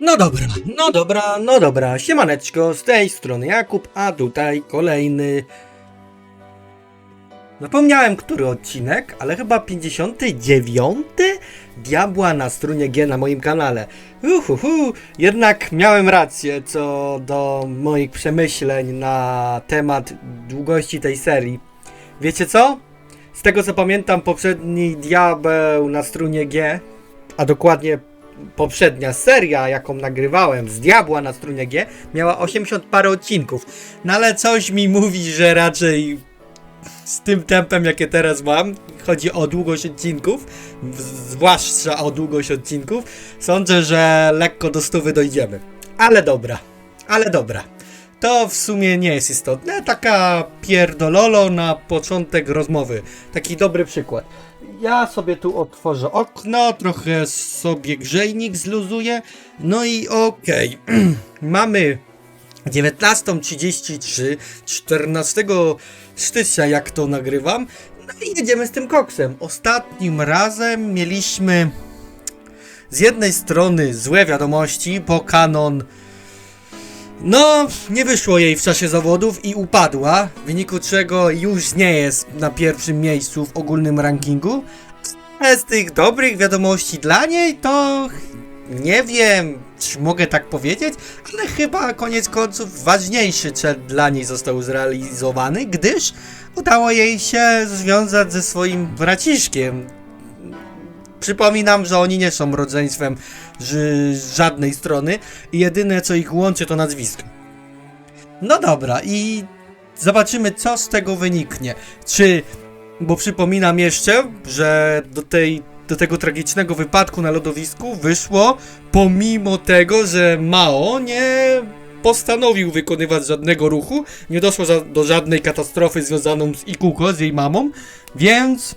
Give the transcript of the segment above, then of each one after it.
No dobra, no dobra, no dobra. Siemaneczko, z tej strony Jakub, a tutaj kolejny... Zapomniałem, który odcinek, ale chyba 59? Diabła na strunie G na moim kanale. Uhuhu, jednak miałem rację co do moich przemyśleń na temat długości tej serii. Wiecie co? Z tego co pamiętam, poprzedni Diabeł na strunie G, a dokładnie poprzednia seria, jaką nagrywałem z Diabła na strunie G, miała 80 parę odcinków. No ale coś mi mówi, że raczej z tym tempem, jakie teraz mam, chodzi o długość odcinków, zwłaszcza o długość odcinków, sądzę, że lekko do stówy dojdziemy. Ale dobra, ale dobra. To w sumie nie jest istotne. Taka pierdololo na początek rozmowy. Taki dobry przykład. Ja sobie tu otworzę okno, trochę sobie grzejnik zluzuję. No i okej. Mamy 19.33, 14 stycznia, jak to nagrywam. No i jedziemy z tym koksem. Ostatnim razem mieliśmy z jednej strony złe wiadomości, bo Canon no, nie wyszło jej w czasie zawodów i upadła, w wyniku czego już nie jest na pierwszym miejscu w ogólnym rankingu. A z tych dobrych wiadomości dla niej to nie wiem, czy mogę tak powiedzieć, ale chyba koniec końców ważniejszy cel dla niej został zrealizowany, gdyż udało jej się związać ze swoim braciszkiem. Przypominam, że oni nie są rodzeństwem z żadnej strony i jedyne co ich łączy to nazwisko. No dobra i zobaczymy co z tego wyniknie. Czy, bo przypominam jeszcze, że do tej do tego tragicznego wypadku na lodowisku wyszło pomimo tego, że Mao nie postanowił wykonywać żadnego ruchu, nie doszło do żadnej katastrofy związaną z Ikuko, z jej mamą, więc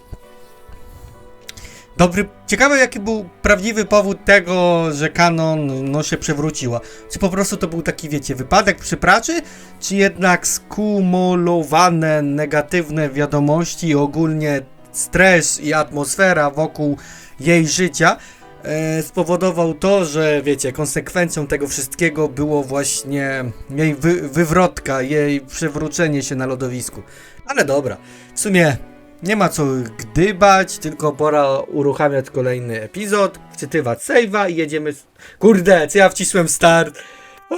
Dobry, ciekawe jaki był prawdziwy powód tego, że Canon no, się przewróciła. Czy po prostu to był taki, wiecie, wypadek przy pracy, czy jednak skumulowane negatywne wiadomości, ogólnie stres i atmosfera wokół jej życia e, spowodował to, że wiecie, konsekwencją tego wszystkiego było właśnie jej wy, wywrotka, jej przewrócenie się na lodowisku. Ale dobra, w sumie nie ma co gdybać, tylko pora uruchamiać kolejny epizod, wczytywać save'a i jedziemy. Kurde, co ja wcisłem start?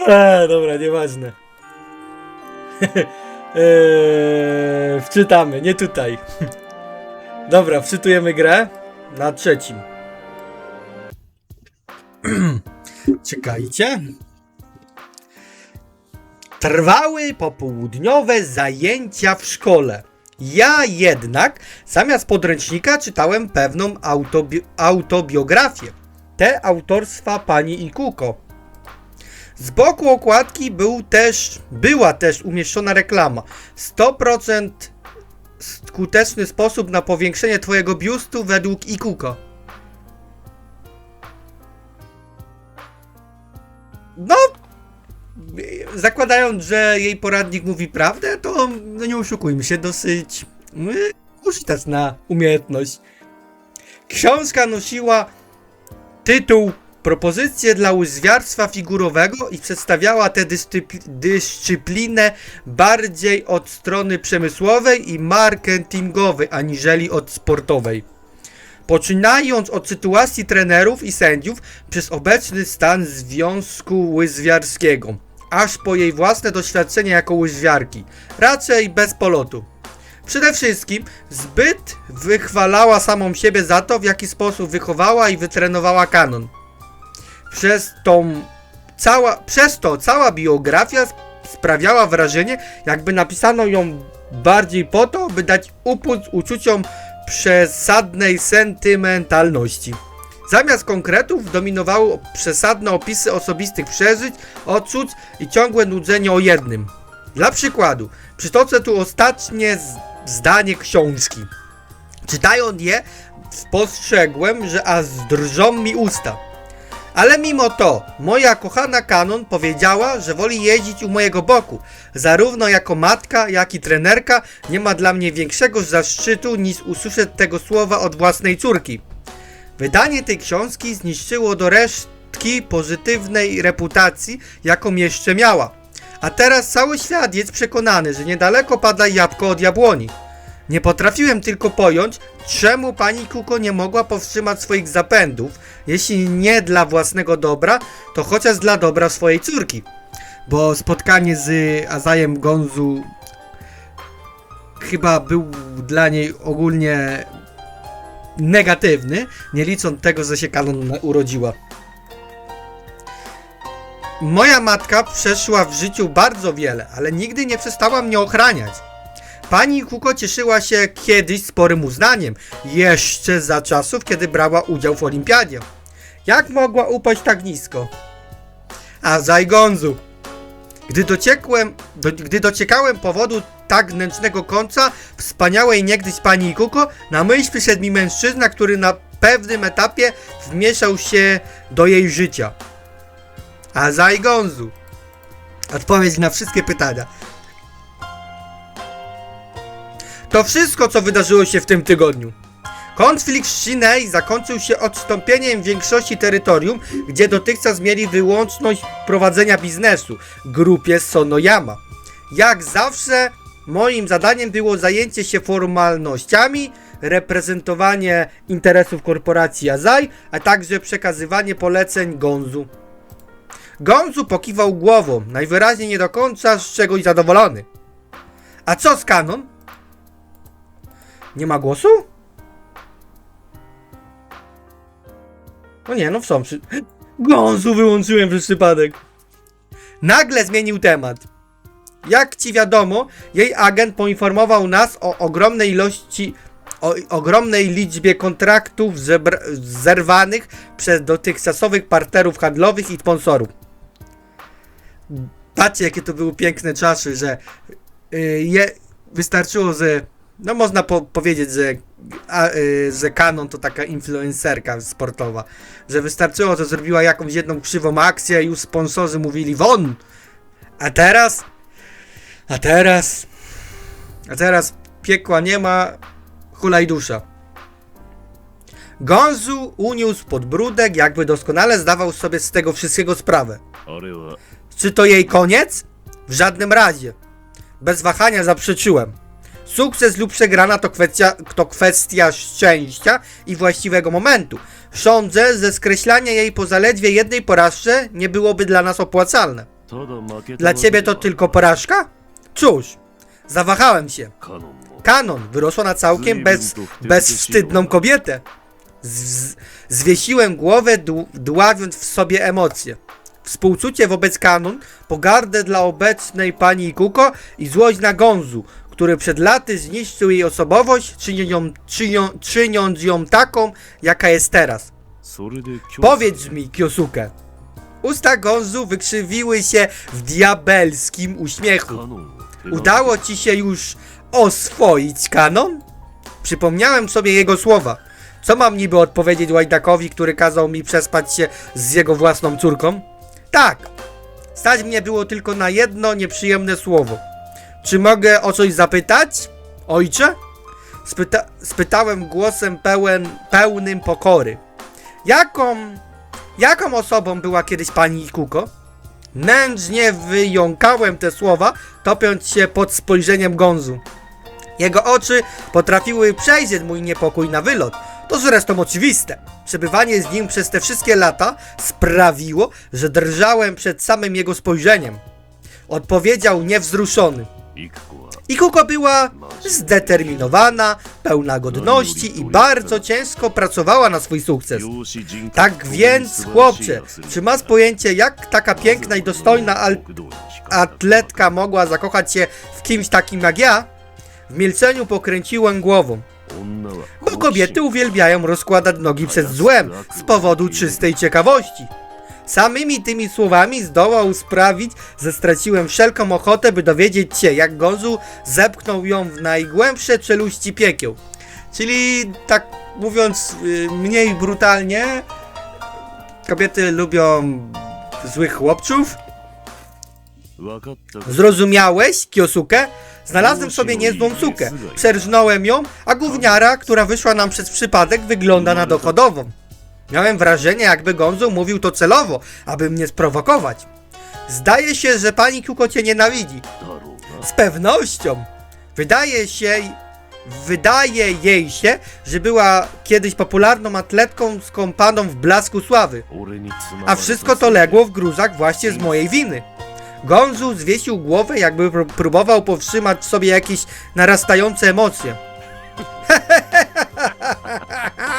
Eee, dobra, nieważne. eee, wczytamy, nie tutaj. dobra, wczytujemy grę na trzecim. Czekajcie. Trwały popołudniowe zajęcia w szkole. Ja jednak zamiast podręcznika czytałem pewną autobi autobiografię. Te autorstwa pani Ikuko. Z boku okładki był też, była też umieszczona reklama. 100% skuteczny sposób na powiększenie twojego biustu według Ikuko. No, zakładając, że jej poradnik mówi prawdę, to no nie oszukujmy się, dosyć y, użyteczna umiejętność. Książka nosiła tytuł Propozycje dla łyżwiarstwa figurowego i przedstawiała tę dyscypli- dyscyplinę bardziej od strony przemysłowej i marketingowej, aniżeli od sportowej. Poczynając od sytuacji trenerów i sędziów przez obecny stan Związku Łyżwiarskiego, aż po jej własne doświadczenie jako łyżwiarki, raczej bez polotu. Przede wszystkim zbyt wychwalała samą siebie za to, w jaki sposób wychowała i wytrenowała kanon. Przez tą cała, przez to cała biografia sp- sprawiała wrażenie, jakby napisano ją bardziej po to, by dać upust uczuciom przesadnej sentymentalności. Zamiast konkretów dominowały przesadne opisy osobistych przeżyć, odczuć i ciągłe nudzenie o jednym. Dla przykładu, przytoczę tu ostatnie zdanie książki. Czytając je, spostrzegłem, że aż drżą mi usta. Ale mimo to, moja kochana Kanon powiedziała, że woli jeździć u mojego boku. Zarówno jako matka, jak i trenerka nie ma dla mnie większego zaszczytu niż usłyszeć tego słowa od własnej córki. Wydanie tej książki zniszczyło do reszty skutki pozytywnej reputacji, jaką jeszcze miała. A teraz cały świat jest przekonany, że niedaleko pada jabłko od jabłoni. Nie potrafiłem tylko pojąć, czemu pani Kuko nie mogła powstrzymać swoich zapędów, jeśli nie dla własnego dobra, to chociaż dla dobra swojej córki. Bo spotkanie z Azajem Gonzu chyba był dla niej ogólnie negatywny, nie licząc tego, że się Kanon urodziła. Moja matka przeszła w życiu bardzo wiele, ale nigdy nie przestała mnie ochraniać. Pani Kuko cieszyła się kiedyś sporym uznaniem, jeszcze za czasów, kiedy brała udział w olimpiadzie. Jak mogła upaść tak nisko? A Zajgonzu. Gdy gdy dociekałem powodu tak wnętrznego końca wspaniałej niegdyś pani Kuko, na myśl przyszedł mi mężczyzna, który na pewnym etapie wmieszał się do jej życia. A Zajgonzu. Odpowiedź na wszystkie pytania. To wszystko, co wydarzyło się w tym tygodniu. Konflikt z Shinei zakończył się odstąpieniem większości terytorium, gdzie dotychczas mieli wyłączność prowadzenia biznesu, grupie Sonoyama. Jak zawsze, moim zadaniem było zajęcie się formalnościami, reprezentowanie interesów korporacji Azai, a także przekazywanie poleceń Gonzu. Gonzu pokiwał głową, najwyraźniej nie do końca z czegoś zadowolony. A co z Kanon? Nie ma głosu? No nie, no w przy... Gonzu wyłączyłem przez przypadek. Nagle zmienił temat. Jak ci wiadomo, jej agent poinformował nas o ogromnej ilości, o ogromnej liczbie kontraktów zerwanych przez dotychczasowych partnerów handlowych i sponsorów. Patrzcie, jakie to były piękne czasy, że y, je, wystarczyło, że no można po, powiedzieć, że, a, y, że Canon to taka influencerka sportowa, że wystarczyło, że zrobiła jakąś jedną krzywą akcję i już sponsorzy mówili won. A teraz? A teraz. A teraz piekła nie ma, hulaj dusza. Gonzu uniósł podbródek, jakby doskonale zdawał sobie z tego wszystkiego sprawę. Czy to jej koniec? W żadnym razie. Bez wahania zaprzeczyłem. Sukces lub przegrana to kwestia, to kwestia szczęścia i właściwego momentu. Sądzę, że skreślanie jej po zaledwie jednej porażce nie byłoby dla nas opłacalne. Dla ciebie to tylko porażka? Cóż, zawahałem się. Kanon wyrosła na całkiem bez, bezwstydną kobietę. Z, zwiesiłem głowę, dławiąc w sobie emocje. Współczucie wobec kanon, pogardę dla obecnej pani Kuko i złość na Gonzu, który przed laty zniszczył jej osobowość, czyniąc ją, czynią, czyniąc ją taką, jaka jest teraz. Powiedz mi, Kyosuke. Usta Gonzu wykrzywiły się w diabelskim uśmiechu. No. Udało ci się już oswoić kanon? Przypomniałem sobie jego słowa. Co mam niby odpowiedzieć Łajdakowi, który kazał mi przespać się z jego własną córką? Tak! Stać mnie było tylko na jedno nieprzyjemne słowo. Czy mogę o coś zapytać? Ojcze? Spyta spytałem głosem pełen, pełnym pokory. Jaką, jaką osobą była kiedyś pani Kuko? Nędznie wyjąkałem te słowa, topiąc się pod spojrzeniem Gonzu. Jego oczy potrafiły przejrzeć mój niepokój na wylot. To zresztą oczywiste. Przebywanie z nim przez te wszystkie lata sprawiło, że drżałem przed samym jego spojrzeniem. Odpowiedział niewzruszony. イ i Kuko była zdeterminowana, pełna godności i bardzo ciężko pracowała na swój sukces. Tak więc, chłopcze, czy masz pojęcie, jak taka piękna i dostojna atletka mogła zakochać się w kimś takim jak ja? W milczeniu pokręciłem głową. Bo kobiety uwielbiają rozkładać nogi przed złem z powodu czystej ciekawości. Samymi tymi słowami zdołał sprawić, że straciłem wszelką ochotę, by dowiedzieć się, jak Gozu zepchnął ją w najgłębsze czeluści piekieł. Czyli tak mówiąc y, mniej brutalnie, kobiety lubią złych chłopców. Zrozumiałeś, kiosukę? Znalazłem sobie niezłą sukę. Przerżnąłem ją, a gówniara, która wyszła nam przez przypadek, wygląda na dochodową. Miałem wrażenie, jakby Gonzo mówił to celowo, aby mnie sprowokować. Zdaje się, że pani Kuko cię nienawidzi. Z pewnością. Wydaje się, wydaje jej się, że była kiedyś popularną atletką skąpaną w blasku sławy. A wszystko to legło w gruzach właśnie z mojej winy. Gonzu zwiesił głowę, jakby próbował powstrzymać w sobie jakieś narastające emocje.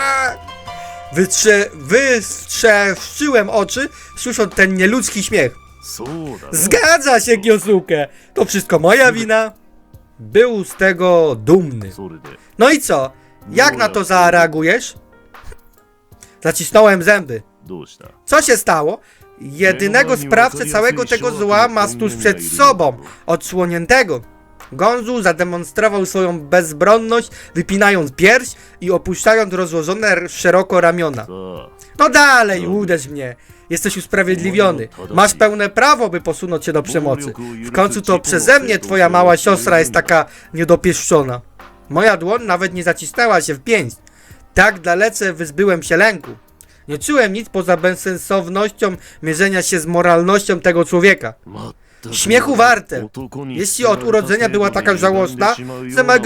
Wystrze oczy, słysząc ten nieludzki śmiech. Zgadza się, Giosuke! To wszystko moja wina. Był z tego dumny. No i co? Jak na to zareagujesz? Zacisnąłem zęby. Co się stało? Jedynego sprawcę całego tego zła masz tuż przed sobą, odsłoniętego. Gonzu zademonstrował swoją bezbronność, wypinając pierś i opuszczając rozłożone szeroko ramiona. No dalej, uderz mnie. Jesteś usprawiedliwiony. Masz pełne prawo, by posunąć się do przemocy. W końcu to przeze mnie twoja mała siostra jest taka niedopieszczona. Moja dłoń nawet nie zacisnęła się w pięść. Tak dalece wyzbyłem się lęku. Nie czułem nic poza bezsensownością mierzenia się z moralnością tego człowieka. Śmiechu warte. Jeśli od urodzenia była taka żałosna, że, mag...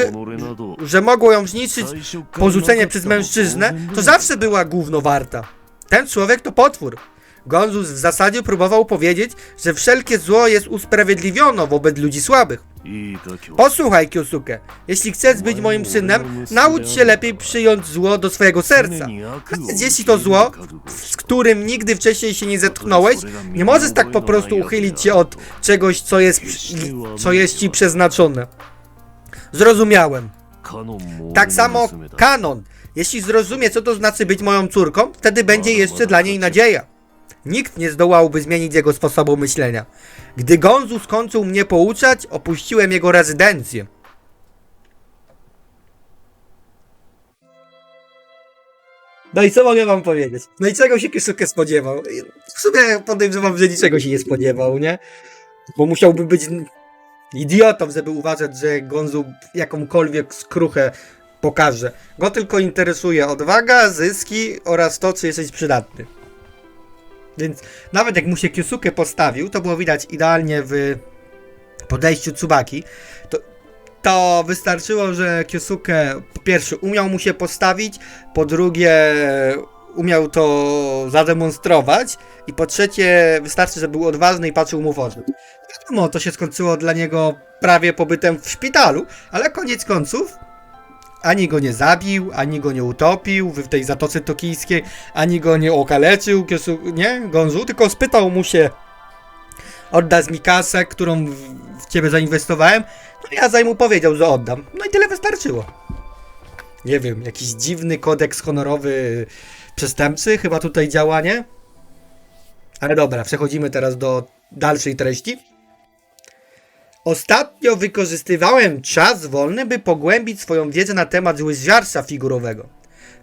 że mogło ją zniszczyć porzucenie przez mężczyznę, to zawsze była gówno warta. Ten człowiek to potwór. Gonzus w zasadzie próbował powiedzieć, że wszelkie zło jest usprawiedliwione wobec ludzi słabych. Posłuchaj, Kyosuke, jeśli chcesz być moim synem, naucz się lepiej przyjąć zło do swojego serca. Nawet jeśli to zło, z którym nigdy wcześniej się nie zetknąłeś, nie możesz tak po prostu uchylić się od czegoś, co jest, co jest ci przeznaczone. Zrozumiałem. Tak samo kanon. Jeśli zrozumie, co to znaczy być moją córką, wtedy będzie jeszcze dla niej nadzieja. Nikt nie zdołałby zmienić jego sposobu myślenia. Gdy Gonzu skończył mnie pouczać, opuściłem jego rezydencję. No i co mogę wam powiedzieć? No i czego się Kisuke spodziewał? W sumie podejrzewam, że niczego się nie spodziewał, nie? Bo musiałby być idiotą, żeby uważać, że Gonzu jakąkolwiek skruchę pokaże. Go tylko interesuje odwaga, zyski oraz to, czy jesteś przydatny. Więc nawet jak mu się Kyosuke postawił, to było widać idealnie w podejściu Tsubaki, to, to wystarczyło, że Kyosuke po pierwsze umiał mu się postawić, po drugie umiał to zademonstrować i po trzecie wystarczy, że był odważny i patrzył mu w oczy. Wiadomo, to się skończyło dla niego prawie pobytem w szpitalu, ale koniec końców ani go nie zabił, ani go nie utopił w tej zatoce tokijskiej, ani go nie okaleczył, nie, Gonzu, tylko spytał mu się, oddasz mi kasę, którą w, w ciebie zainwestowałem, no ja zaś mu powiedział, że oddam. No i tyle wystarczyło. Nie wiem, jakiś dziwny kodeks honorowy przestępcy chyba tutaj działa, nie? Ale dobra, przechodzimy teraz do dalszej treści. Ostatnio wykorzystywałem czas wolny, by pogłębić swoją wiedzę na temat łyżwiarstwa figurowego.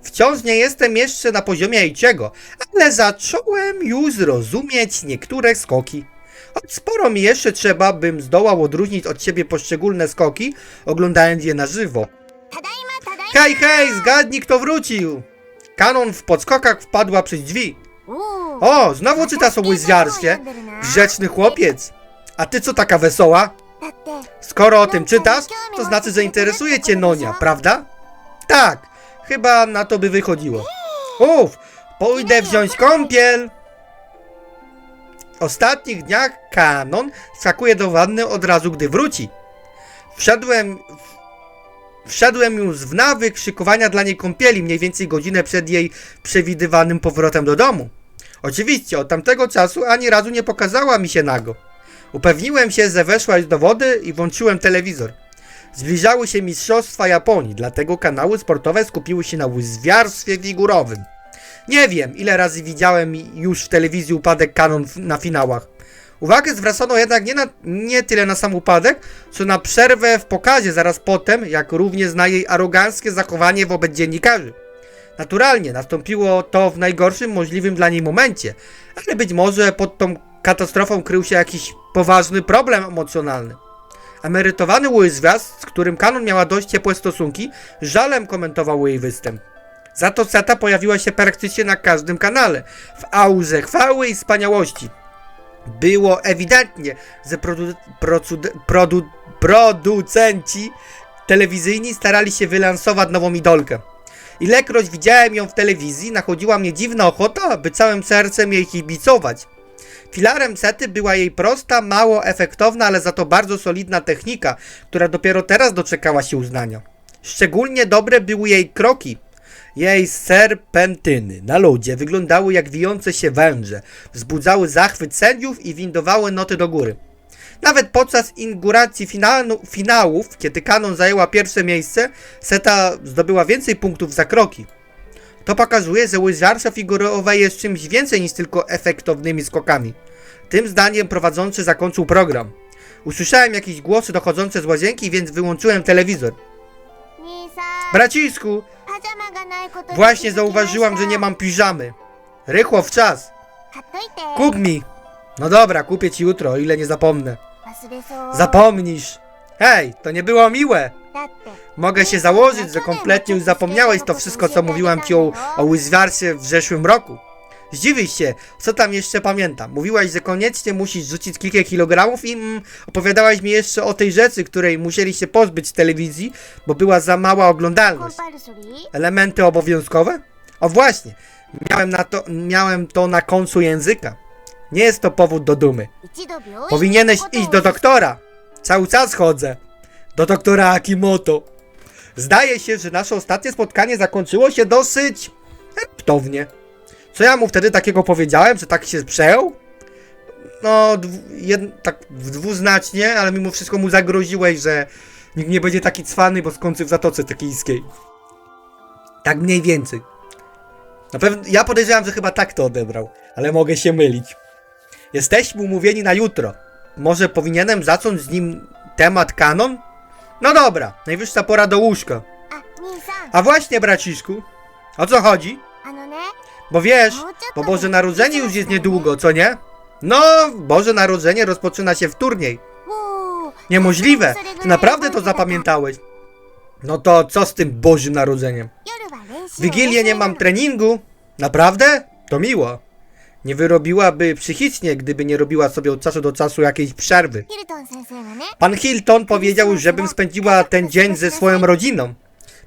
Wciąż nie jestem jeszcze na poziomie Aichiego, ale zacząłem już rozumieć niektóre skoki. Choć sporo mi jeszcze trzeba, bym zdołał odróżnić od siebie poszczególne skoki, oglądając je na żywo. Hej, hej, zgadnij kto wrócił! Kanon w podskokach wpadła przez drzwi. O, znowu czytasz o łyżwiarstwie? Grzeczny chłopiec. A ty co taka wesoła? Skoro o tym czytasz, to znaczy, że interesuje cię Nonia, prawda? Tak, chyba na to by wychodziło. Uf, pójdę wziąć kąpiel. W ostatnich dniach Kanon skakuje do wanny od razu, gdy wróci. Wszedłem... Wszedłem już w nawyk szykowania dla niej kąpieli mniej więcej godzinę przed jej przewidywanym powrotem do domu. Oczywiście, od tamtego czasu ani razu nie pokazała mi się nago. Upewniłem się, że weszłaś do wody i włączyłem telewizor. Zbliżały się mistrzostwa Japonii, dlatego kanały sportowe skupiły się na łyżwiarstwie figurowym. Nie wiem, ile razy widziałem już w telewizji upadek kanon na finałach. Uwagę zwracano jednak nie, na, nie tyle na sam upadek, co na przerwę w pokazie zaraz potem, jak również na jej aroganckie zachowanie wobec dziennikarzy. Naturalnie nastąpiło to w najgorszym możliwym dla niej momencie, ale być może pod tą katastrofą krył się jakiś poważny problem emocjonalny. Emerytowany łyżwiarz, z którym Kanon miała dość ciepłe stosunki, żalem komentował jej występ. Za to Seta pojawiła się praktycznie na każdym kanale, w aurze chwały i wspaniałości. Było ewidentnie, że produ, procude- produ, producenci telewizyjni starali się wylansować nową idolkę. Ilekroć widziałem ją w telewizji, nachodziła mnie dziwna ochota, aby całym sercem jej kibicować. Filarem sety była jej prosta, mało efektowna, ale za to bardzo solidna technika, która dopiero teraz doczekała się uznania. Szczególnie dobre były jej kroki. Jej serpentyny na ludzie wyglądały jak wijące się węże, wzbudzały zachwyt sędziów i windowały noty do góry. Nawet podczas inauguracji finału, finałów, kiedy Kanon zajęła pierwsze miejsce, Seta zdobyła więcej punktów za kroki. To pokazuje, że łyżwiarstwo figurowe jest czymś więcej niż tylko efektownymi skokami. Tym zdaniem prowadzący zakończył program. Usłyszałem jakieś głosy dochodzące z łazienki, więc wyłączyłem telewizor. Bracisku! Właśnie zauważyłam, że nie mam piżamy. Rychło w czas! Kup mi! No dobra, kupię ci jutro, o ile nie zapomnę. Zapomnisz! Hej, to nie było miłe! Mogę się założyć, że kompletnie już zapomniałeś to wszystko, co mówiłam ci o, o łyzwiarstwie w zeszłym roku. Zdziwisz się, co tam jeszcze pamiętam. Mówiłaś, że koniecznie musisz rzucić kilka kilogramów i mm, opowiadałaś mi jeszcze o tej rzeczy, której musieli się pozbyć z telewizji, bo była za mała oglądalność. Elementy obowiązkowe? O właśnie, miałem, na to, miałem to na końcu języka. Nie jest to powód do dumy. Powinieneś iść do doktora. Cały czas chodzę. Do doktora Akimoto. Zdaje się, że nasze ostatnie spotkanie zakończyło się dosyć raptownie. Co ja mu wtedy takiego powiedziałem, że tak się przejął? No, jed, tak dwuznacznie, ale mimo wszystko mu zagroziłeś, że nikt nie będzie taki cwany, bo skończy w Zatoce Tokijskiej. Tak mniej więcej. Na pewno, ja podejrzewam, że chyba tak to odebrał, ale mogę się mylić. Jesteśmy umówieni na jutro. Może powinienem zacząć z nim temat kanon? No dobra, najwyższa pora do łóżka. あ兄さん A właśnie, braciszku, o co chodzi? あのね Bo wiesz, もうちょっ bo と Boże Narodzenie już jest niedługo, co nie? No, Boże Narodzenie rozpoczyna się w turniej. おー Niemożliwe! Ty naprawdę to zapamiętałeś. No to co z tym Bożym Narodzeniem? 夜は練習 W Wigilię nie mam treningu? Naprawdę? To miło. nie wyrobiłaby psychicznie, gdyby nie robiła sobie od czasu do czasu jakiejś przerwy. Pan Hilton powiedział, żebym spędziła ten dzień ze swoją rodziną.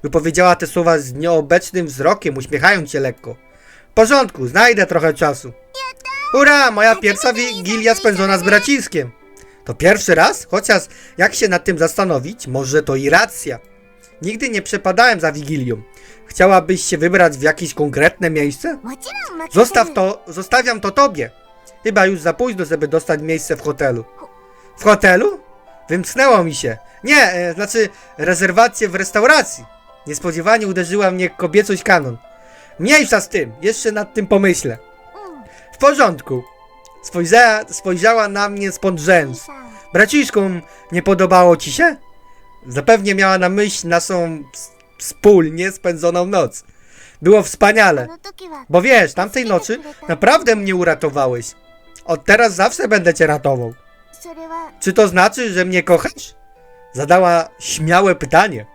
Wypowiedziała te słowa z nieobecnym wzrokiem, uśmiechając się lekko. W porządku, znajdę trochę czasu. Ura, moja pierwsza wigilia spędzona z braciskiem. To pierwszy raz? Chociaż jak się nad tym zastanowić, może to i racja. Nigdy nie przepadałem za Wigilią. Chciałabyś się wybrać w jakieś konkretne miejsce? Zostaw to, zostawiam to tobie. Chyba już za późno, żeby dostać miejsce w hotelu. W hotelu? Wymknęło mi się. Nie, e, znaczy rezerwację w restauracji. Niespodziewanie uderzyła mnie kobiecość kanon. Mniejsza z tym, jeszcze nad tym pomyślę. W porządku. Spojrzała, spojrzała na mnie z pod rzęs. Nie podobało ci się? Zapewnie miała na myśli naszą wspólnie spędzoną noc. Było wspaniale. Bo wiesz, tamtej nocy naprawdę mnie uratowałeś. Od teraz zawsze będę cię ratował. Czy to znaczy, że mnie kochasz? Zadała śmiałe pytanie.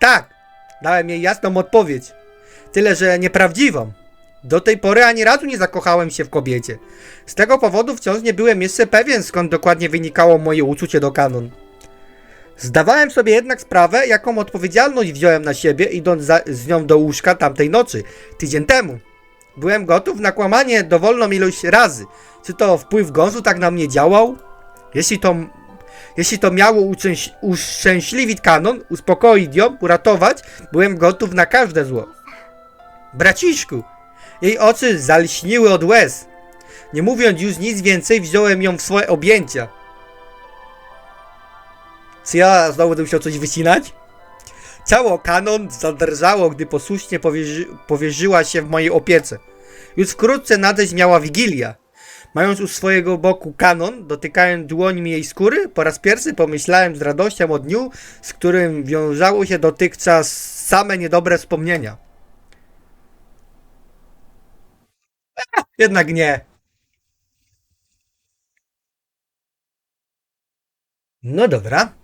Tak, dałem jej jasną odpowiedź. Tyle, że nieprawdziwą. Do tej pory ani razu nie zakochałem się w kobiecie. Z tego powodu wciąż nie byłem jeszcze pewien, skąd dokładnie wynikało moje uczucie do kanon. Zdawałem sobie jednak sprawę, jaką odpowiedzialność wziąłem na siebie, idąc za, z nią do łóżka tamtej nocy, tydzień temu. Byłem gotów na kłamanie dowolną ilość razy. Czy to wpływ gąsu tak na mnie działał? Jeśli to, jeśli to miało uczęś, uszczęśliwić kanon, uspokoić ją, uratować, byłem gotów na każde zło. Braciszku! Jej oczy zalśniły od łez. Nie mówiąc już nic więcej, wziąłem ją w swoje objęcia. Czy ja znowu będę musiał coś wycinać? Ciało kanon zadrżało, gdy posłusznie powierzy, powierzyła się w mojej opiece. Już wkrótce nadejść miała wigilia. Mając u swojego boku kanon, dotykając dłońmi jej skóry, po raz pierwszy pomyślałem z radością o dniu, z którym wiązało się dotychczas same niedobre wspomnienia. Jednak nie. No dobra.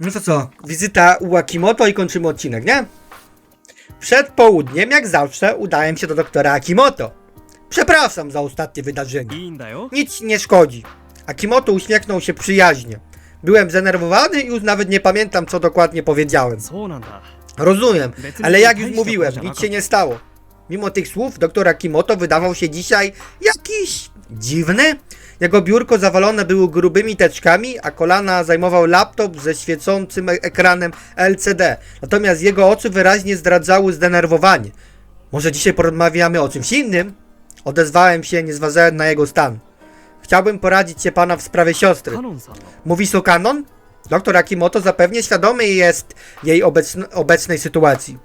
No to co, wizyta u Akimoto i kończymy odcinek, nie? Przed południem, jak zawsze, udałem się do doktora Akimoto. Przepraszam za ostatnie wydarzenie. Nic nie szkodzi. Akimoto uśmiechnął się przyjaźnie. Byłem zdenerwowany i już nawet nie pamiętam, co dokładnie powiedziałem. Rozumiem, ale jak już mówiłem, nic się nie stało. Mimo tych słów, doktor Akimoto wydawał się dzisiaj jakiś dziwny. Jego biurko zawalone było grubymi teczkami, a kolana zajmował laptop ze świecącym e- ekranem LCD. Natomiast jego oczy wyraźnie zdradzały zdenerwowanie. Może dzisiaj porozmawiamy o czymś innym? Odezwałem się, nie zważając na jego stan. Chciałbym poradzić się pana w sprawie siostry. Mówi Sukanon? Doktor Akimoto zapewnie świadomy jest jej obecnej sytuacji.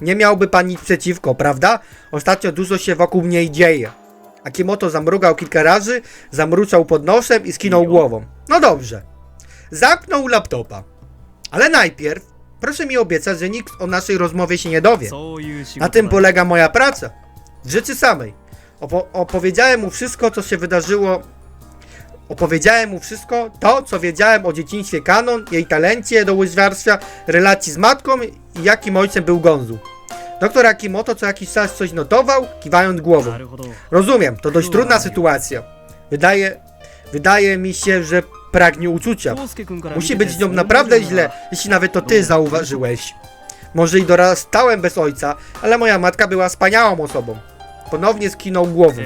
Nie miałby pan nic przeciwko, prawda? Ostatnio dużo się wokół niej dzieje. Akimoto zamrugał kilka razy, zamruczał pod nosem i skinął głową. No dobrze. Zamknął laptopa. Ale najpierw proszę mi obiecać, że nikt o naszej rozmowie się nie dowie. Na tym polega moja praca. W rzeczy samej. Opo opowiedziałem mu wszystko, co się wydarzyło. Opowiedziałem mu wszystko to, co wiedziałem o dzieciństwie Kanon, jej talencie do łyżwiarstwa, relacji z matką i jakim ojcem był Gonzu. Doktor Akimoto co jakiś czas coś notował, kiwając głową. Rozumiem, to dość trudna sytuacja. Wydaje, wydaje mi się, że pragnie uczucia. Musi być z nią naprawdę źle, jeśli nawet to ty zauważyłeś. Może i dorastałem bez ojca, ale moja matka była wspaniałą osobą. Ponownie skinął głową.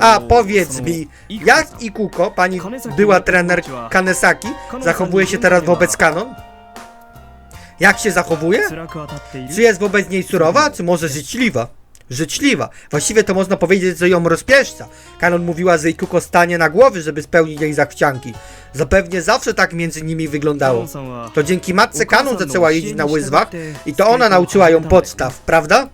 A powiedz mi, jak i Kuko, pani była trener Kanesaki, zachowuje się teraz wobec kanon? Jak się zachowuje? Czy jest wobec niej surowa, czy może życzliwa? Życzliwa. Właściwie to można powiedzieć, że ją rozpieszcza. Kanon mówiła, że Ikuko stanie na głowy, żeby spełnić jej zachcianki. Zapewnie zawsze tak między nimi wyglądało. To dzięki matce Kanon zaczęła jeździć na łyzwach i to ona nauczyła ją podstaw, prawda?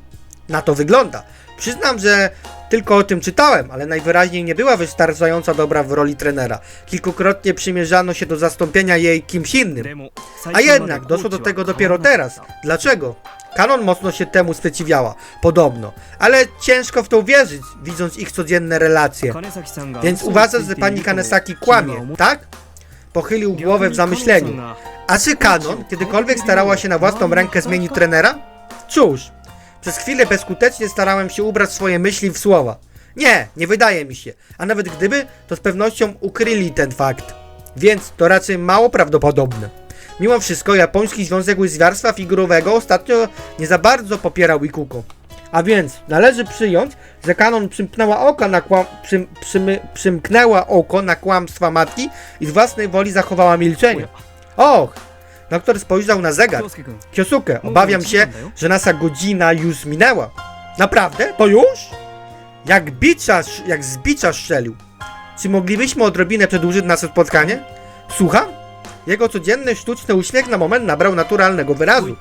Na to wygląda. Przyznam, że tylko o tym czytałem, ale najwyraźniej nie była wystarczająco dobra w roli trenera. Kilkukrotnie przymierzano się do zastąpienia jej kimś innym. A jednak doszło do tego dopiero teraz. Dlaczego? Kanon mocno się temu sprzeciwiała, podobno, ale ciężko w to uwierzyć, widząc ich codzienne relacje. Więc uważasz, że pani Kanesaki kłamie, tak? Pochylił głowę w zamyśleniu. A czy Kanon kiedykolwiek starała się na własną rękę zmienić trenera? Cóż, przez chwilę bezskutecznie starałem się ubrać swoje myśli w słowa. Nie, nie wydaje mi się. A nawet gdyby, to z pewnością ukryli ten fakt. Więc to raczej mało prawdopodobne. Mimo wszystko, japoński Związek Łyżwiarstwa Figurowego ostatnio nie za bardzo popierał Ikuko. A więc należy przyjąć, że Kanon przymknęła, oka na kłam, przym, przymy, przymknęła oko na kłamstwa matki i z własnej woli zachowała milczenie. Och! Doktor spojrzał na zegar. Kiosuke, obawiam się, że nasza godzina już minęła. Naprawdę? To już? Jak bicza, jak z strzelił. Czy moglibyśmy odrobinę przedłużyć nasze spotkanie? Słucham? Jego codzienny, sztuczny uśmiech na moment nabrał naturalnego wyrazu.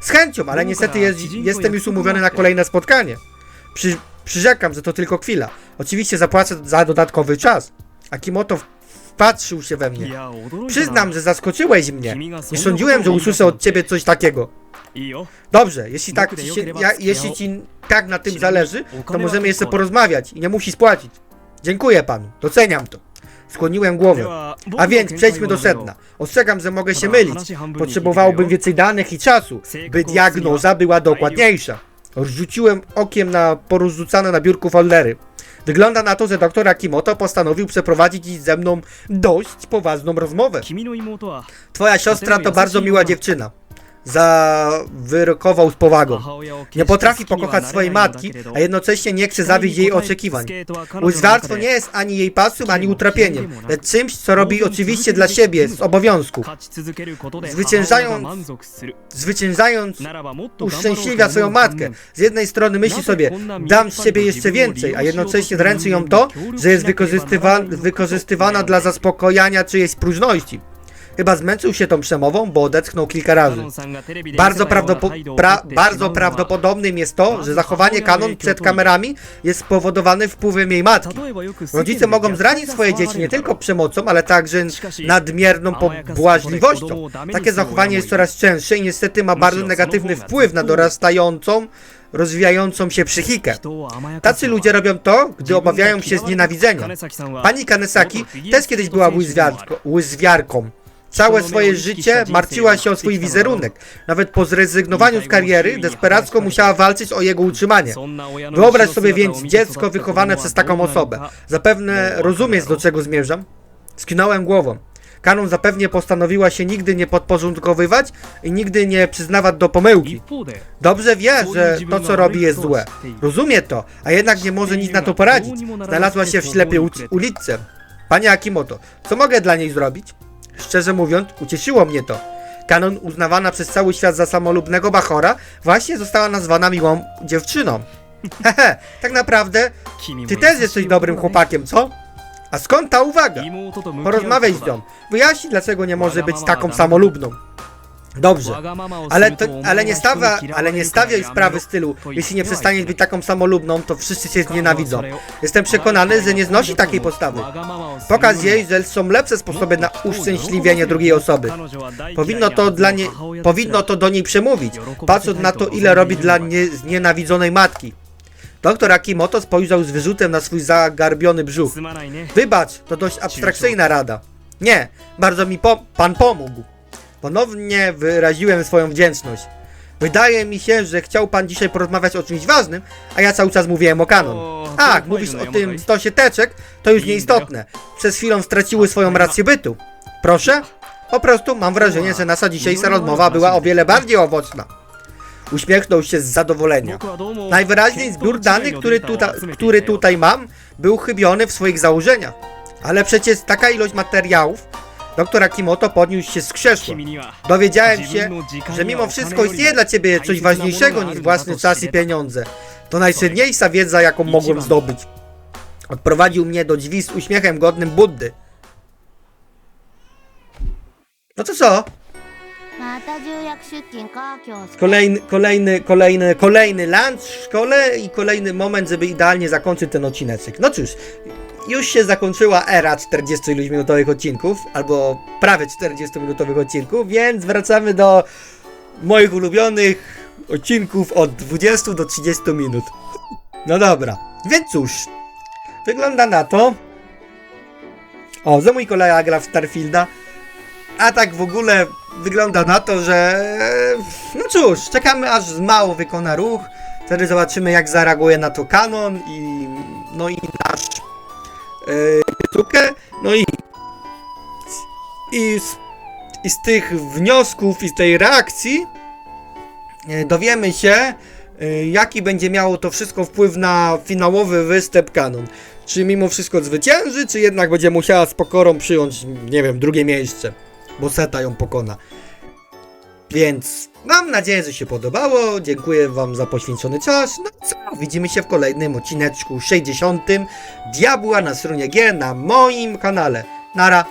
Z chęcią, ale niestety jest, jestem już umówiony na kolejne spotkanie. Przy, przyrzekam, że to tylko chwila. Oczywiście zapłacę za dodatkowy czas. Akimoto wpatrzył się we mnie. Przyznam, że zaskoczyłeś mnie. Nie sądziłem, że usłyszę od ciebie coś takiego. Dobrze, jeśli tak się, ja, jeśli ci tak na tym zależy, to możemy jeszcze porozmawiać i nie musisz płacić. Dziękuję panu, doceniam to. Skłoniłem głowę. A więc przejdźmy do sedna. Ostrzegam, że mogę się mylić. Potrzebowałbym więcej danych i czasu, by diagnoza była dokładniejsza. Rzuciłem okiem na porozrzucane na biurku foldery. Wygląda na to, że doktor Akimoto postanowił przeprowadzić ze mną dość poważną rozmowę. Twoja siostra to bardzo miła dziewczyna zawyrokował z powagą. Nie potrafi pokochać swojej matki, a jednocześnie nie chce zawieść jej oczekiwań. Łzdarstwo nie jest ani jej pasją, ani utrapieniem, lecz czymś, co robi oczywiście dla siebie, z obowiązku. Zwyciężając, zwyciężając uszczęśliwia swoją matkę. Z jednej strony myśli sobie, dam z siebie jeszcze więcej, a jednocześnie dręczy ją to, że jest wykorzystywa wykorzystywana dla zaspokojania czyjejś próżności. Chyba zmęczył się tą przemową, bo odetchnął kilka razy. Bardzo, prawdopo pra bardzo prawdopodobnym jest to, że zachowanie Kanon przed kamerami jest spowodowane wpływem jej matki. Rodzice mogą zranić swoje dzieci nie tylko przemocą, ale także nadmierną pobłażliwością. Takie zachowanie jest coraz częstsze i niestety ma bardzo negatywny wpływ na dorastającą rozwijającą się psychikę. Tacy ludzie robią to, gdy obawiają się znienawidzenia. Pani Kanesaki też kiedyś była łyzwiarką. Całe swoje życie martwiła się o swój wizerunek. Nawet po zrezygnowaniu z kariery, desperacko musiała walczyć o jego utrzymanie. Wyobraź sobie więc dziecko wychowane przez taką osobę. Zapewne rozumiesz, do czego zmierzam? Skinąłem głową. Kanon zapewnie postanowiła się nigdy nie podporządkowywać i nigdy nie przyznawać do pomyłki. Dobrze wie, że to co robi jest złe. Rozumie to, a jednak nie może nic na to poradzić. Znalazła się w ślepej uliczce. Panie Akimoto, co mogę dla niej zrobić? Szczerze mówiąc, ucieszyło mnie to. Kanon, uznawana przez cały świat za samolubnego bachora, właśnie została nazwana miłą dziewczyną. Hehe, tak naprawdę ty też jesteś dobrym chłopakiem, co? A skąd ta uwaga? Porozmawiaj z nią. Wyjaśnij, dlaczego nie może być taką samolubną. Dobrze. Ale, to, ale, nie stawia, ale nie stawiaj sprawy stylu, jeśli nie przestaniesz być taką samolubną, to wszyscy cię znienawidzą. Jestem przekonany, że nie znosi takiej postawy. Pokaż jej, że są lepsze sposoby na uszczęśliwienie drugiej osoby. Powinno to dla niej, powinno to do niej przemówić, patrząc na to, ile robi dla nie, znienawidzonej matki. Doktor Akimoto spojrzał z wyrzutem na swój zagarbiony brzuch. Wybacz, to dość abstrakcyjna rada. Nie, bardzo mi po pan pomógł. Ponownie wyraziłem swoją wdzięczność. Wydaje mi się, że chciał pan dzisiaj porozmawiać o czymś ważnym, a ja cały czas mówiłem o kanon. Tak, mówisz o tym stosie teczek, to już nieistotne. Przez chwilę straciły swoją rację bytu. Proszę? Po prostu mam wrażenie, że nasza dzisiejsza rozmowa była o wiele bardziej owocna. Uśmiechnął się z zadowolenia. Najwyraźniej zbiór danych, który, tuta, który tutaj mam, był chybiony w swoich założeniach. Ale przecież taka ilość materiałów, Doktor Akimoto podniósł się z krzesła. Dowiedziałem się, że mimo wszystko istnieje dla ciebie coś ważniejszego niż własny czas i pieniądze. To najcenniejsza wiedza, jaką mogłem zdobyć. Odprowadził mnie do drzwi z uśmiechem godnym Buddy. No to co? Kolejny, kolejny, kolejny, kolejny lunch w szkole i kolejny moment, żeby idealnie zakończyć ten odcinek. No cóż, już się zakończyła era 40-minutowych odcinków, albo prawie 40-minutowych odcinków, więc wracamy do moich ulubionych odcinków od 20 do 30 minut. No dobra, więc cóż, wygląda na to... O, że mój kolega gra w Starfielda, a tak w ogóle wygląda na to, że. No cóż, czekamy aż mało wykona ruch. Wtedy zobaczymy, jak zareaguje na to kanon i. No i nasz. Yy, Tukę. No i. I z, I z tych wniosków i z tej reakcji. yy, Dowiemy się, yy, jaki będzie miało to wszystko wpływ na finałowy występ kanon. Czy mimo wszystko zwycięży, czy jednak będzie musiała z pokorą przyjąć, nie wiem, drugie miejsce bo Seta ją pokona. Więc mam nadzieję, że się podobało. Dziękuję Wam za poświęcony czas. No co? Widzimy się w kolejnym odcineczku 60. Diabła na stronie G na moim kanale. Nara.